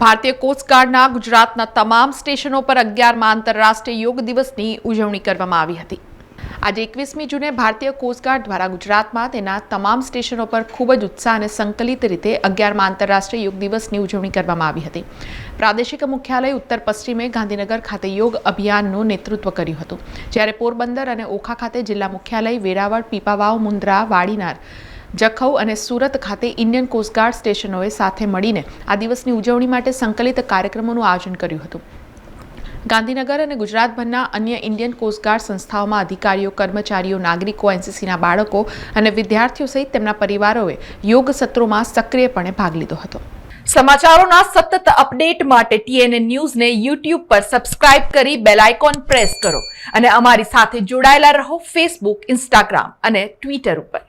ભારતીય કોસ્ટગાર્ડના ગુજરાતના તમામ સ્ટેશનો પર અગિયારમાં આંતરરાષ્ટ્રીય યોગ દિવસની ઉજવણી કરવામાં આવી હતી. આજે એકવીસમી જૂને ભારતીય કોસ્ટગાર્ડ દ્વારા ગુજરાતમાં તેના તમામ સ્ટેશનો પર ખૂબ જ ઉત્સાહ અને સંકલિત રીતે અગિયારમાં આંતરરાષ્ટ્રીય યોગ દિવસની ઉજવણી કરવામાં આવી હતી. પ્રાદેશિક મુખ્યાલય ઉત્તર પશ્ચિમે ગાંધીનગર ખાતે યોગ અભિયાનનું નેતૃત્વ કર્યું હતું. જ્યારે પોરબંદર અને ઓખા ખાતે જિલ્લા મુખ્યાલય વેરાવળ, પીપાવાવ, મુન્દ્રા, વાડીનાર જખૌ અને સુરત ખાતે ઇન્ડિયન કોસ્ટગાર્ડ સ્ટેશનોએ સાથે મળીને આ દિવસની ઉજવણી માટે સંકલિત કાર્યક્રમોનું આયોજન કર્યું હતું. ગાંધીનગર અને ગુજરાતભરના અન્ય ઇન્ડિયન કોસ્ટગાર્ડ સંસ્થાઓમાં અધિકારીઓ, કર્મચારીઓ, નાગરિકો, એનસીસીના બાળકો અને વિદ્યાર્થીઓ સહિત તેમના પરિવારોએ યોગ સત્રોમાં સક્રિયપણે ભાગ લીધો હતો. સમાચારોના સતત અપડેટ માટે ટીએનએ ન્યૂઝને યુટ્યુબ પર સબસ્ક્રાઇબ કરી બેલ આઇકોન પ્રેસ કરો અને અમારી સાથે જોડાયેલા રહો ફેસબુક, ઇન્સ્ટાગ્રામ અને ટ્વિટર ઉપર.